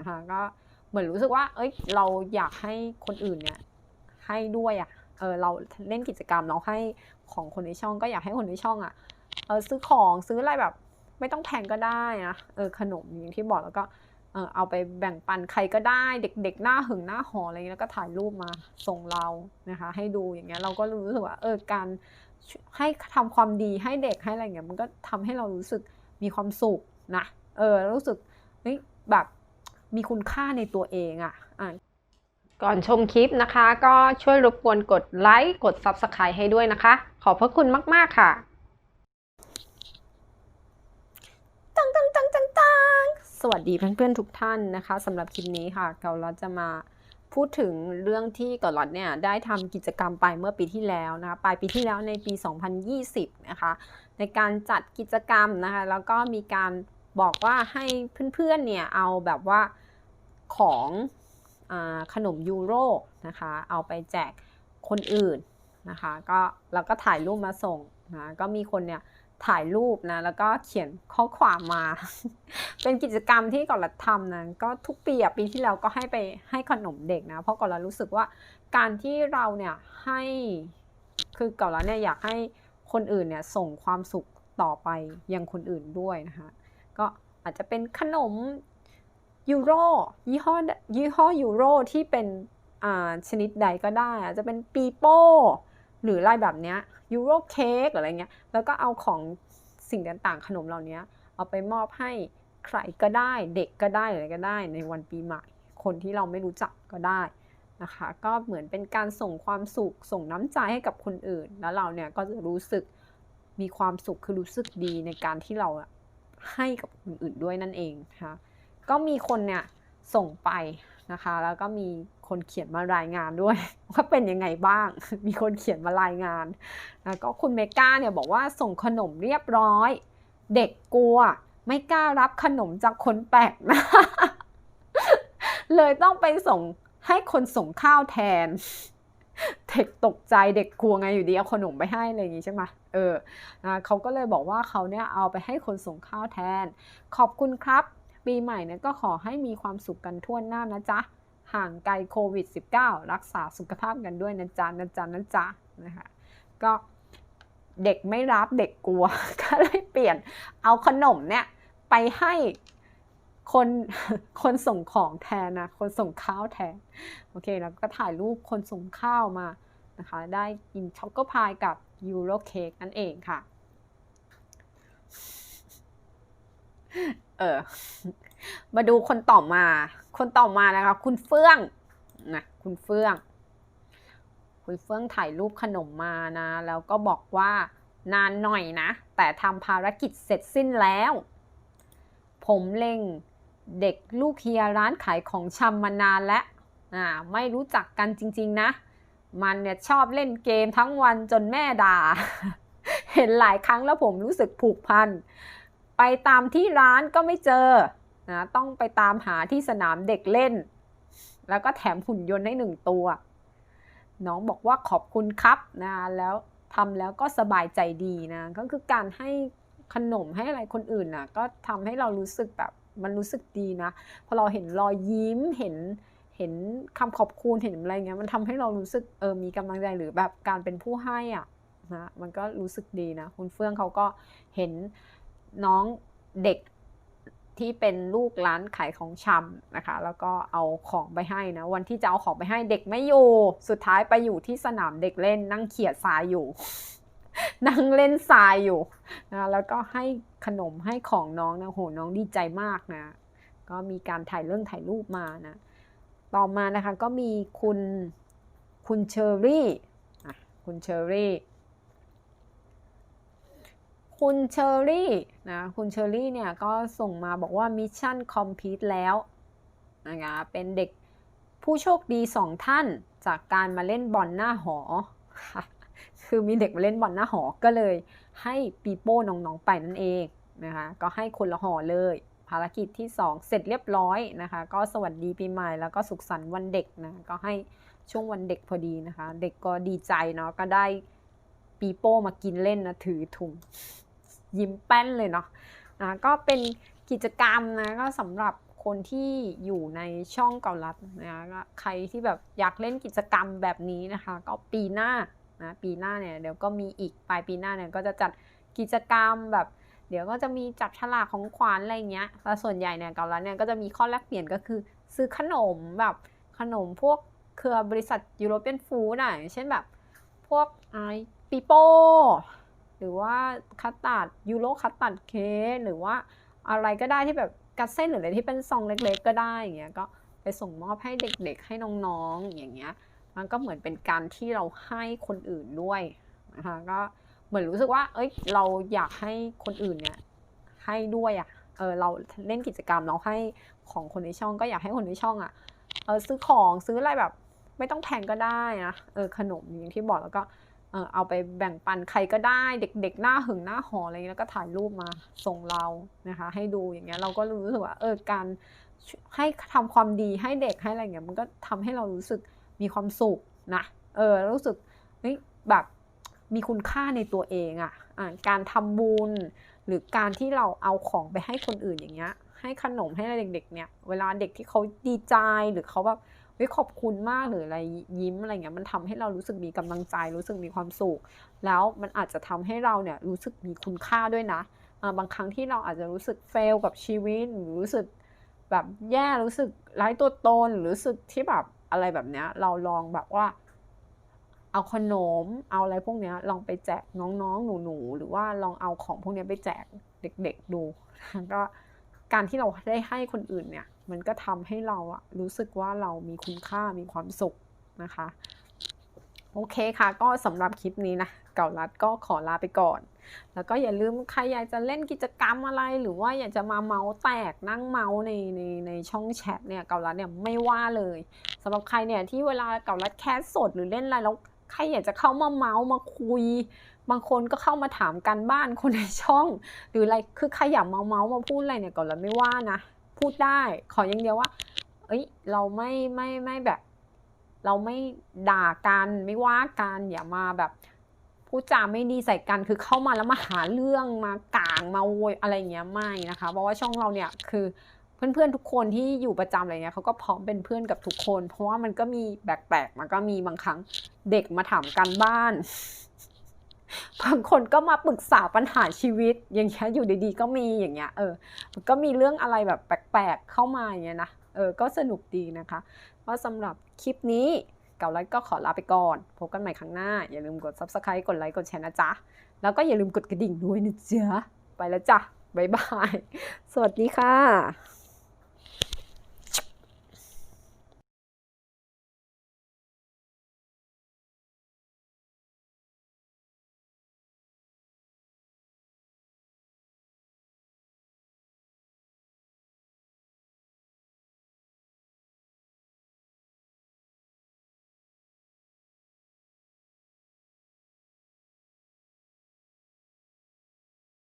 นะคะก็เหมือนรู้สึกว่า เอ้ย เราอยากให้คนอื่นเนี่ยให้ด้วยอะ่ะ เออเราเล่นกิจกรรมเราให้ของคนในช่องก็อยากให้คนในช่องอะ่ะ เออซื้อของซื้ออะไรแบบ ไม่ต้องแพงก็ได้นะ เออขนมอย่างที่บอกแล้วก็ เออเอาไปแบ่งปันใครก็ได้ เด็ก ๆ หน้าหึงหน้าหออะไรเงี้ยแล้วก็ถ่ายรูปมาส่งเรานะคะ ให้ดูอย่างเงี้ยเราก็รู้สึกว่า เออการให้ทำความดีให้เด็กให้อะไรเงี้ยมันก็ทำให้เรารู้สึกมีความสุขนะ เออรู้สึกเฮ้ยแบบ มีคุณค่าในตัวเองอะ่ะอะก่อนชมคลิปนะคะ ก็ช่วยรบกวนกดไลค์กด Subscribe ให้ด้วยนะคะ ขอบพระคุณมาก ๆ ค่ะตังตังตังตังตังสวัสดีเพื่อน ๆ ทุกท่านนะคะสำหรับคลิปนี้ค่ะเกาลัดจะมาพูดถึงเรื่องที่เกาลัดเนี่ยได้ทำกิจกรรมไปเมื่อปีที่แล้วนะคะปลายปีที่แล้วในปี 2020 นะคะ ในการจัดกิจกรรมนะคะ แล้วก็มีการบอกว่าให้เพื่อนๆเนี่ยเอาแบบว่า ของอขนมยูโรนะคะ เอาไปแจกคนอื่นนะคะก็แล้วก็ถ่ายรูปมาส่งนะก็มีคนเนี่ยถ่ายรูปนะแล้วก็เขียนข้อความมา เป็นกิจกรรมที่ก่อนรัฐทำนะก็ทุกปีอะปีที่แล้วก็ให้ไปให้ขนมเด็กนะ เพราะก่อนรัฐรู้สึกว่าการที่เราเนี่ยให้คือก่อนรัฐเนี่ยอยากให้คนอื่นเนี่ยส่งความสุขต่อไปยังคนอื่นด้วยนะคะก็อาจจะเป็นขนม ยูโรยี่ห้อยี่ห้อยูโรที่เป็นอ่าชนิดใดก็ได้จะเป็นปีโป้หรืออะไรแบบเนี้ยยูโรเค้กอะไรเงี้ยแล้วก็เอาของสิ่งต่างๆ ขนมเหล่านี้เอาไปมอบให้ใครก็ได้เด็กก็ได้อะไรก็ได้ ในวันปีใหม่ คนที่เราไม่รู้จักก็ได้นะคะก็เหมือนเป็นการส่งความสุขส่งน้ำใจให้กับคนอื่น แล้วเราเนี่ยก็จะรู้สึกมีความสุขคือรู้สึกดีในการที่เราให้กับคนอื่นด้วยนั่นเองนะคะ ก็มีคนเนี่ยส่งไปนะคะ แล้วก็มีคนเขียนมารายงานด้วยว่าเป็นยังไงบ้าง มีคนเขียนมารายงานนะก็คุณเมก้าเนี่ยบอกว่าส่งขนมเรียบร้อย เด็กกลัว ไม่กล้ารับขนมจากคนแปลกหนะเลยต้องไปส่งให้คนส่งข้าวแทน เด็กตกใจเด็กกลัวไงอยู่ดีเอาขนมไปให้อะไรอย่างงี้ใช่ไหมเออนะเขาก็เลยบอกว่าเขาเนี่ยเอาไปให้คนส่งข้าวแทน ขอบคุณครับ ปีใหม่เนี่ยก็ขอให้มีความสุขกันทั่วหน้านะจ๊ะ ห่างไกลโควิด -19 รักษาสุขภาพกันด้วยนะจ๊ะนะจ๊ะนะจ๊ะนะคะก็เด็กไม่รับเด็กกลัว ก็เลยเปลี่ยนเอาขนมเนี่ยไปให้คนคนส่งของแทนนะ คนส่งข้าวแทน โอเค แล้วก็ถ่ายรูปคนส่งข้าวมานะคะ ได้กินช็อกโกพายกับยูโรเค้กนั่นเองค่ะ เออ มาดูคนต่อมา คนต่อมานะคะ คุณเฟื่องนะคุณเฟื่อง คุณเฟื่องถ่ายรูปขนมมานะ แล้วก็บอกว่านานหน่อยนะ แต่ทำภารกิจเสร็จสิ้นแล้ว ผมเล็งเด็กลูกเฮียร้านขายของชำมานานแล้วอ่าไม่รู้จักกันจริง ๆ นะ มันเนี่ยชอบเล่นเกมทั้งวันจนแม่ด่า เห็นหลายครั้งแล้วผมรู้สึกผูกพัน ไปตามที่ร้านก็ไม่เจอนะต้องไปตามหาที่สนามเด็กเล่น แล้วก็แถมหุ่นยนต์ให้หนึ่งตัว น้องบอกว่าขอบคุณครับนะแล้วทำแล้วก็สบายใจดีนะก็คือการให้ขนมให้อะไรคนอื่นนะก็ทำให้เรารู้สึกแบบมันรู้สึกดีนะพอเราเห็นรอยยิ้มเห็นเห็นคำขอบคุณเห็นอะไรเงี้ยมันทำให้เรารู้สึกเออมีกำลังใจหรือแบบการเป็นผู้ให้อะนะมันก็รู้สึกดีนะคุณเฟื่องเขาก็เห็น น้องเด็กที่เป็นลูกร้านขายของชำนะคะ แล้วก็เอาของไปให้นะ วันที่จะเอาของไปให้เด็กไม่อยู่ สุดท้ายไปอยู่ที่สนามเด็กเล่นนั่งเขี่ยทรายอยู่ นั่งเล่นทรายอยู่นะแล้วก็ให้ขนมให้ของน้องนะโหน้องดีใจมากนะ ก็มีการถ่ายเรื่องถ่ายรูปมานะ ต่อมานะคะก็มีคุณคุณเชอรี่อ่คุณเชอรี่ คุณเชอรี่นะคุณเชอรี่เนี่ยก็ส่งมาบอกว่ามิชชั่นคอมพลีทแล้วนะคะเป็นเด็กผู้โชคดีสองท่านจากการมาเล่นบอลหน้าหอ คือมีเด็กมาเล่นบอลหน้าหอก็เลยให้ปีโป้น้องๆไปนั่นเองนะคะก็ให้คนละหอเลย ภารกิจที่ 2 เสร็จเรียบร้อยนะคะ ก็สวัสดีปีใหม่แล้วก็สุขสันต์วันเด็กนะก็ให้ช่วงวันเด็กพอดีนะคะ เด็กก็ดีใจเนาะก็ได้ปีโป้มากินเล่นนะถือถุง ยิ้มแป้นเลยเนาะนะก็เป็นกิจกรรมนะก็สำหรับคนที่อยู่ในช่องเก่ารัดนะคะก็ใครที่แบบอยากเล่นกิจกรรมแบบนี้นะคะ ก็ปีหน้านะปีหน้าเนี่ยเดี๋ยวก็มีอีกปลายปีหน้าเนี่ยก็จะจัดกิจกรรมแบบ เดี๋ยวก็จะมีจับฉลากของขวัญอะไรเงี้ยแต่ส่วนใหญ่เนี่ยเก่ารัดเนี่ยก็จะมีข้อแลกเปลี่ยนก็คือซื้อขนมแบบขนมพวกเครือบริษัทยูโรเปียนฟู้ดอะเช่นแบบพวกไอปีโป้ หรือว่าคัตตัดยูโรคัตตัดเค้กหรือว่าอะไรก็ได้ที่แบบกัดเส้นหรืออะไรที่เป็นซองเล็ก ๆ ก็ได้อย่างเงี้ยก็ไปส่งมอบให้เด็กๆ ให้น้องๆอย่างเงี้ยมันก็เหมือนเป็นการที่เราให้คนอื่นด้วยนะคะก็เหมือนรู้สึกว่า เอ้ยเราอยากให้คนอื่นเนี่ยให้ด้วยอะเออเราเล่นกิจกรรมเราให้ของคนในช่องก็อยากให้คนในช่องอะเออซื้อของซื้ออะไรแบบ ไม่ต้องแพงก็ได้นะเออขนมอย่างที่บอกแล้วก็ เออเอาไปแบ่งปันใครก็ได้เด็กๆหน้าหึงหน้าหออะไรเงี้ยแล้วก็ถ่ายรูปมาส่งเรานะคะ ให้ดูอย่างเงี้ยเราก็รู้สึกว่าเออการให้ทำความดีให้เด็กให้อะไรเงี้ยมันก็ทำให้เรารู้สึกมีความสุขนะเออรู้สึกเฮ้ยแบบมีคุณค่าในตัวเองอะ่ะอะการทำบุญหรือการที่เราเอาของไปให้คนอื่นอย่างเงี้ยให้ขนมให้เด็กๆเนี่ยเวลาเด็กที่เขาดีใจหรือเขาแบบ ฮ้ยขอบคุณมากหรืออะไรยิ้มอะไรเงี้ยมันทำให้เรารู้สึกมีกำลังใจ รู้สึกมีความสุข แล้วมันอาจจะทำให้เราเนี่ยรู้สึกมีคุณค่าด้วยนะบางครั้งที่เราอาจจะรู้สึกเฟลกับชีวิตหรือรู้สึกแบบแย่รู้สึกไร้ตัวตนหรือรู้สึกที่แบบอะไรแบบเนี้ยเราลองแบบว่า เอาขนมเอาอะไรพวกเนี้ยลองไปแจกน้องๆหนูๆหรือว่าลองเอาของพวกเนี้ยไปแจกเด็ก ๆดูก็การที่เราได้ให้คนอื่นเนี่ย มันก็ทำให้เราอะรู้สึกว่าเรามีคุณค่ามีความสุขนะคะ โอเคค่ะ ก็สำหรับคลิปนี้นะ เก่ารัดก็ขอลาไปก่อน แล้วก็อย่าลืมใครอยากจะเล่นกิจกรรมอะไร หรือว่าอยากจะมาเมาส์แตกนั่งเมาส์ในในในช่องแชทเนี่ยเก่ารัดเนี่ยไม่ว่าเลยสำหรับใครเนี่ยที่เวลาเก่ารัดแคสสดหรือเล่นอะไรแล้วใครอยากจะเข้ามาเมาส์มาคุย บางคนก็เข้ามาถามกันบ้านคนในช่อง หรืออะไรคือใครอยากเมาเมาส์มาพูดอะไรเนี่ยก่อนเราไม่ว่านะ พูดได้ ขออย่างเดียวว่า เอ้ย เราไม่ไม่ไม่แบบ เราไม่ด่ากันไม่ว่ากันอย่ามาแบบพูดจาไม่ดีใส่กันคือเข้ามาแล้วมาหาเรื่องมากลางมาโวยอะไรเงี้ยไม่นะคะ เพราะว่าช่องเราเนี่ยคือเพื่อนๆทุกคนที่อยู่ประจำอะไรเงี้ยเขาก็พร้อมเป็นเพื่อนกับทุกคน เพราะว่ามันก็มีแปลกๆมันก็มีบางครั้งเด็กมาถามกันบ้าน บางคนก็มาปรึกษาปัญหาชีวิต อย่างเงี้ยอยู่ดีๆก็มีอย่างเงี้ยเออก็มีเรื่องอะไรแบบแปลกๆเข้ามาอย่างเงี้ยนะเออก็สนุกดีนะคะว่าสำหรับคลิปนี้เก่าไลฟ์ก็ขอลาไปก่อน พบกันใหม่ครั้งหน้า อย่าลืมกด subscribe กดไลค์กดแชร์นะจ๊ะ แล้วก็อย่าลืมกดกระดิ่งด้วยนะจ๊ะ ไปแล้วจ้ะ บ๊ายบาย สวัสดีค่ะ